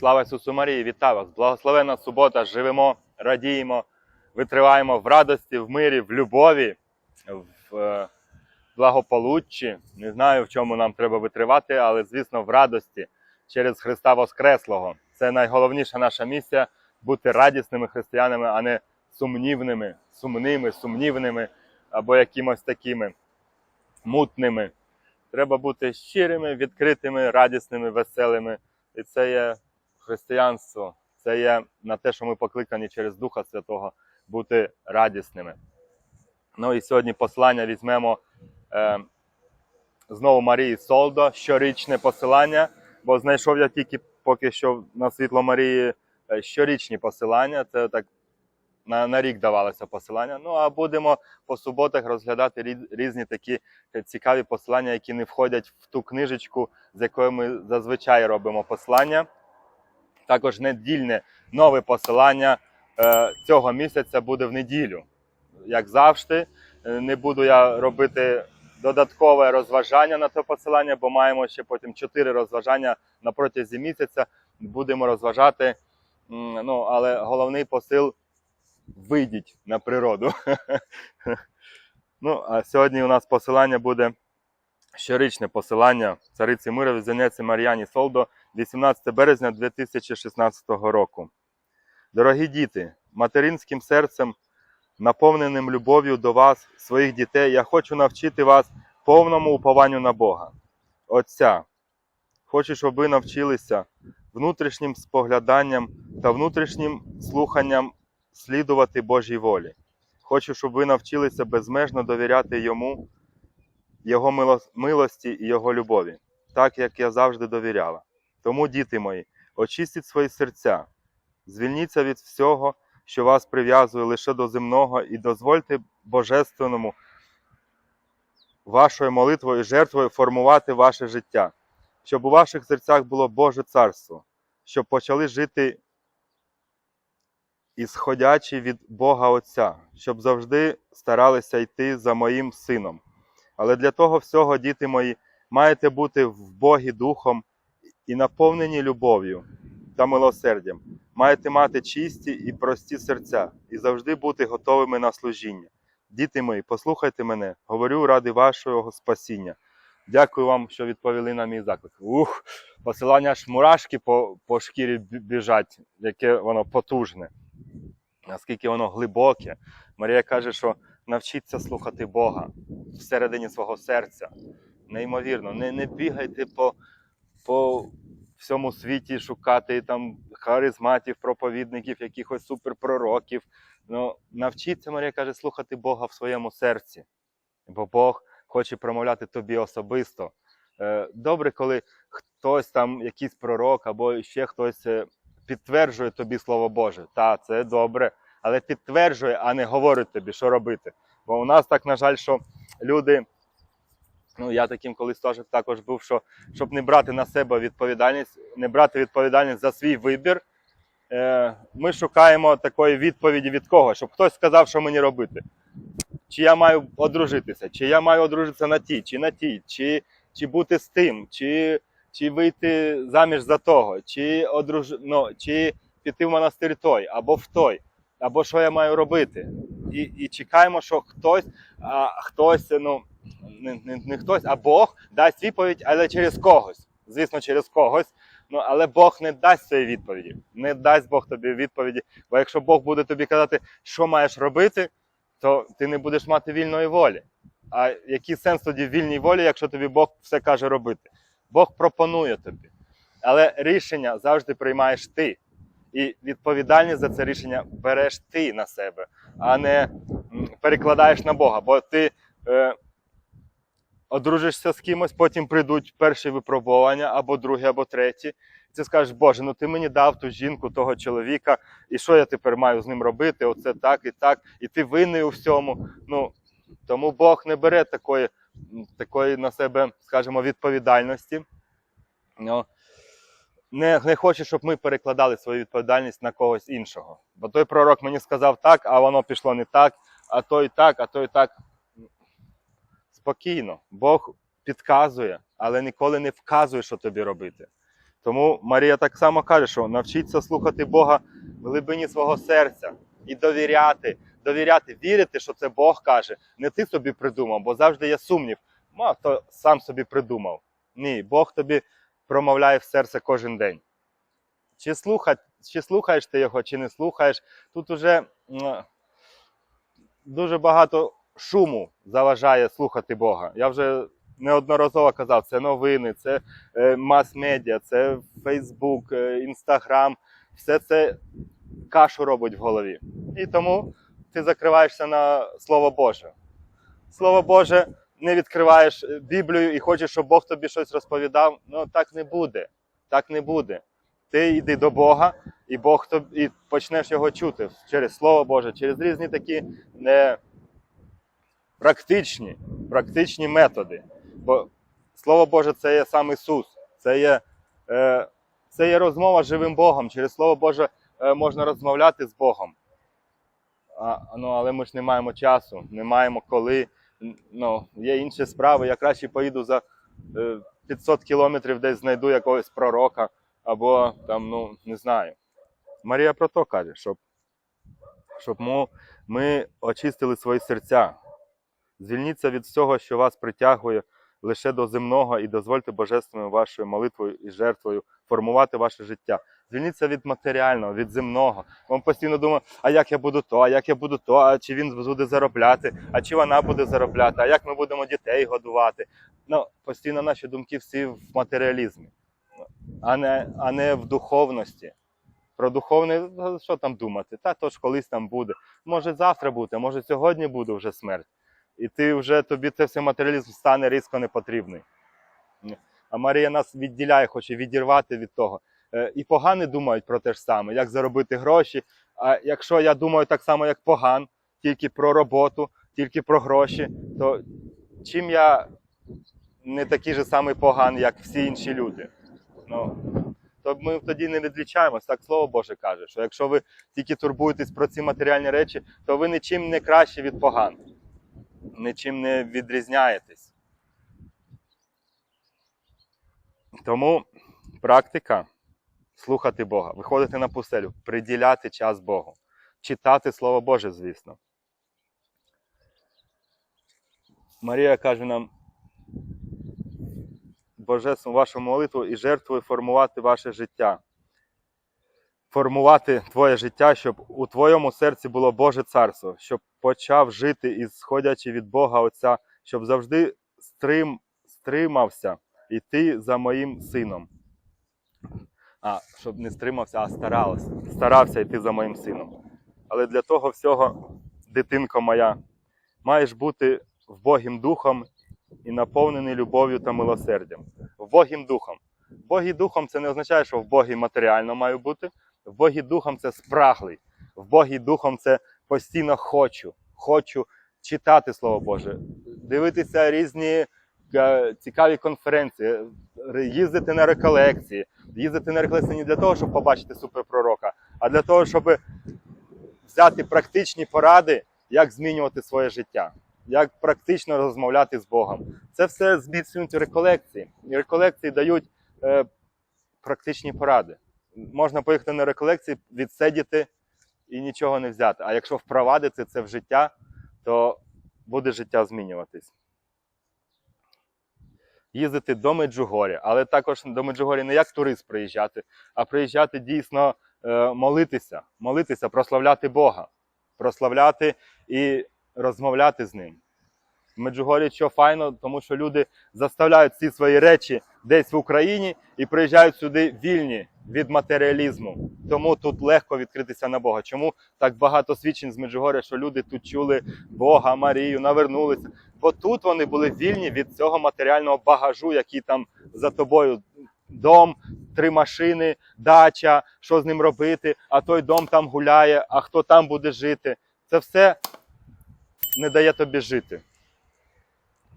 Слава Ісусу Марії, вітаю вас! Благословена субота! Живемо, радіємо, витриваємо в радості, в мирі, в любові, в е, благополуччі. Не знаю, в чому нам треба витривати, але, звісно, в радості через Христа Воскреслого. Це найголовніша наша місія бути радісними християнами, а не сумнівними, сумними, сумнівними або якимось такими мутними. Треба бути щирими, відкритими, радісними, веселими. І це є християнство. Це є на те, що ми покликані через Духа Святого бути радісними. Ну і сьогодні послання візьмемо е, знову Марії Солдо, щорічне посилання, бо знайшов я тільки поки що на світло Марії е, щорічні посилання. Це так на, на рік давалося посилання. Ну а будемо по суботах розглядати різні такі цікаві посилання, які не входять в ту книжечку, з якою ми зазвичай робимо послання. Також недільне нове посилання е, цього місяця буде в неділю. Як завжди, Е, не буду я робити додаткове розважання на це посилання, бо маємо ще потім чотири розважання на протязі місяця. Будемо розважати. Ну, але головний посил вийдіть на природу. Ну, а сьогодні у нас посилання буде щорічне посилання цариці мира візенеці Мар'яні Солдо 18 березня 2016 року. Дорогі діти, материнським серцем, наповненим любов'ю до вас, своїх дітей, я хочу навчити вас повному упованню на Бога, Отця. Хочу, щоб ви навчилися внутрішнім спогляданням та внутрішнім слуханням слідувати Божій волі. Хочу, щоб ви навчилися безмежно довіряти Йому, Його милості і Його любові, так як я завжди довіряла. Тому, діти мої, очистіть свої серця, звільніться від всього, що вас прив'язує лише до земного, і дозвольте Божественному вашою молитвою і жертвою формувати ваше життя, щоб у ваших серцях було Боже царство, щоб почали жити ісходячи від Бога Отця, щоб завжди старалися йти за моїм сином. Але для того всього, діти мої, маєте бути в Богі духом і наповнені любов'ю та милосердям. Маєте мати чисті і прості серця, і завжди бути готовими на служіння. Діти мої, послухайте мене, говорю ради вашого спасіння. Дякую вам, що відповіли на мій заклик. Ух, посилання аж мурашки по, по шкірі біжать, яке воно потужне, наскільки воно глибоке. Марія каже, що навчіться слухати Бога всередині свого серця. Неймовірно, не, не бігайте по, по всьому світі шукати там харизматів, проповідників, якихось суперпророків. Ну, навчіться, Марія каже, слухати Бога в своєму серці, бо Бог хоче промовляти тобі особисто. Е, Добре, коли хтось там, якийсь пророк або ще хтось е, підтверджує тобі Слово Боже. Та, це добре, але підтверджує, а не говорить тобі, що робити. Бо у нас так, на жаль, що люди. Ну, я таким колись також був, що щоб не брати на себе відповідальність, не брати відповідальність за свій вибір. Е, ми шукаємо такої відповіді від кого, щоб хтось сказав, що мені робити. Чи я маю одружитися, чи я маю одружитися на тій, чи на тій, чи, чи бути з тим, чи, чи вийти заміж за того, чи, одруж... ну, чи піти в монастир той, або в той, або що я маю робити. І, і чекаємо, що хтось, а, хтось, ну, не, не, не хтось, а Бог дасть відповідь, але через когось. Звісно, через когось. Ну, але Бог не дасть цієї відповіді. Не дасть Бог тобі відповіді. Бо якщо Бог буде тобі казати, що маєш робити, то ти не будеш мати вільної волі. А який сенс тоді вільній волі, якщо тобі Бог все каже робити? Бог пропонує тобі. Але рішення завжди приймаєш ти. І відповідальність за це рішення береш ти на себе, а не перекладаєш на Бога. Бо ти е, одружишся з кимось, потім прийдуть перші випробування, або другі, або треті. Ти скажеш, Боже, ну ти мені дав ту жінку, того чоловіка, і що я тепер маю з ним робити? Оце так і так, і ти винний у всьому. Ну, тому Бог не бере такої, такої на себе, скажімо, відповідальності. Ну, не, не хоче, щоб ми перекладали свою відповідальність на когось іншого. Бо той пророк мені сказав так, а воно пішло не так, а той так, а той так. Спокійно. Бог підказує, але ніколи не вказує, що тобі робити. Тому Марія так само каже, що навчіться слухати Бога в глибині свого серця і довіряти, довіряти, вірити, що це Бог каже. Не ти собі придумав, бо завжди є сумнів. Мав хто сам собі придумав. Ні, Бог тобі промовляє в серце кожен день. Чи, слуха, чи слухаєш ти його, чи не слухаєш, тут уже дуже багато шуму заважає слухати Бога. Я вже неодноразово казав, це новини, це е, мас-медіа, це Фейсбук, е, Інстаграм. Все це кашу робить в голові. І тому ти закриваєшся на Слово Боже. Слово Боже, не відкриваєш е, Біблію і хочеш, щоб Бог тобі щось розповідав. Ну так не буде. Так не буде. Ти йди до Бога, і Бог тобі і почнеш його чути через Слово Боже, через різні такі е, практичні, практичні методи. Бо Слово Боже це є сам Ісус, це є, е, це є розмова з живим Богом. Через Слово Боже е, можна розмовляти з Богом. А, ну, але ми ж не маємо часу, не маємо коли. Ну, є інші справи. Я краще поїду за е, 500 кілометрів, десь знайду якогось пророка, або там, ну, не знаю. Марія про то каже, щоб, щоб ми, ми очистили свої серця. Звільніться від всього, що вас притягує лише до земного, і дозвольте божественною вашою молитвою і жертвою формувати ваше життя. Звільніться від матеріального, від земного. Вам постійно думає, а як я буду то, а як я буду то, а чи він буде заробляти, а чи вона буде заробляти, а як ми будемо дітей годувати. Ну, постійно наші думки всі в матеріалізмі, а не, а не в духовності. Про духовне, ну, що там думати? Та то ж колись там буде. Може завтра буде, може сьогодні буде вже смерть. І ти вже тобі це все матеріалізм стане різко не потрібний. А Марія нас відділяє, хоче відірвати від того. Е, І погани думають про те ж саме, як заробити гроші. А якщо я думаю так само, як поган, тільки про роботу, тільки про гроші, то чим я не такий же самий поган, як всі інші люди? Ну, то ми тоді не відлічаємось. Так слово Боже каже, що якщо ви тільки турбуєтесь про ці матеріальні речі, то ви нічим не краще від поган, нічим не відрізняєтесь. Тому практика слухати Бога, виходити на пустелю, приділяти час Богу, читати Слово Боже, звісно. Марія каже нам, Божественну вашу молитву і жертвою формувати ваше життя. Формувати твоє життя, щоб у твоєму серці було Боже царство, щоб почав жити і сходячи від Бога Отця, щоб завжди стрим, стримався іти за моїм сином. А, щоб не стримався, а старався, старався йти за моїм сином. Але для того всього, дитинко моя, маєш бути вбогим духом і наповнений любов'ю та милосердям. Вбогим духом. Вбогий духом це не означає, що вбогий матеріально маю бути. Вбогий духом це спраглий. Вбогий духом це постійно хочу. Хочу читати Слово Боже, дивитися різні цікаві конференції, їздити на реколекції. Їздити на реколекції не для того, щоб побачити суперпророка, а для того, щоб взяти практичні поради, як змінювати своє життя, як практично розмовляти з Богом. Це все зміцнюють реколекції. І реколекції дають е, практичні поради. Можна поїхати на реколекції, відсидіти і нічого не взяти. А якщо впровадити це в життя, то буде життя змінюватись. Їздити до Меджугоря, але також до Меджугоря не як турист приїжджати, а приїжджати дійсно е, молитися, молитися, прославляти Бога, прославляти і розмовляти з ним. В Меджугорі що файно, тому що люди заставляють всі свої речі десь в Україні і приїжджають сюди вільні від матеріалізму. Тому тут легко відкритися на Бога. Чому так багато свідчень з Меджугоря, що люди тут чули Бога, Марію, навернулися? Бо тут вони були вільні від цього матеріального багажу, який там за тобою дом, три машини, дача, що з ним робити, а той дом там гуляє, а хто там буде жити. Це все не дає тобі жити.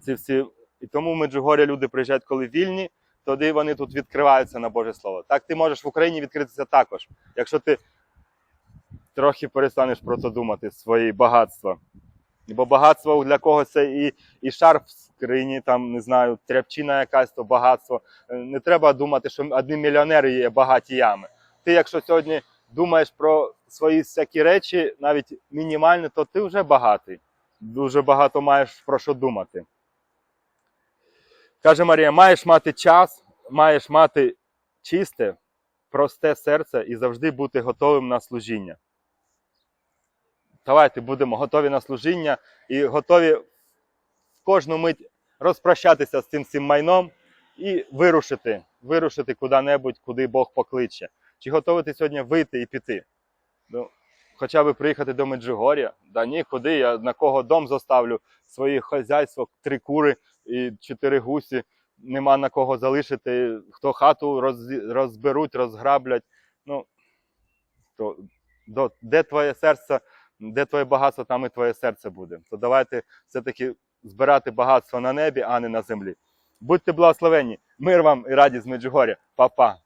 Ці всі... І тому в Меджугорі люди приїжджають, коли вільні, тоді вони тут відкриваються на Боже Слово. Так ти можеш в Україні відкритися також, якщо ти трохи перестанеш про це думати, свої багатства. Бо багатство для когось це і, і шарф в скрині, там, не знаю, тряпчина якась, то багатство. Е, Не треба думати, що одні мільйонери є багатіями. Ти, якщо сьогодні думаєш про свої всякі речі, навіть мінімальні, то ти вже багатий. Дуже багато маєш про що думати. Каже Марія: маєш мати час, маєш мати чисте, просте серце і завжди бути готовим на служіння. Давайте будемо готові на служіння і готові в кожну мить розпрощатися з цим всім майном і вирушити, вирушити куди-небудь, куди Бог покличе. Чи готові ти сьогодні вийти і піти? Ну, хоча б приїхати до Меджигор'я? Да ні, куди? Я на кого дом заставлю, своє хазяйство, три кури і чотири гусі. Нема на кого залишити, хто хату роз- розберуть, розграблять. Ну, то до, де твоє серце, де твоє багатство, там і твоє серце буде. То давайте все-таки збирати багатство на небі, а не на землі. Будьте благословені. Мир вам і радість з Меджугоря. Па-па.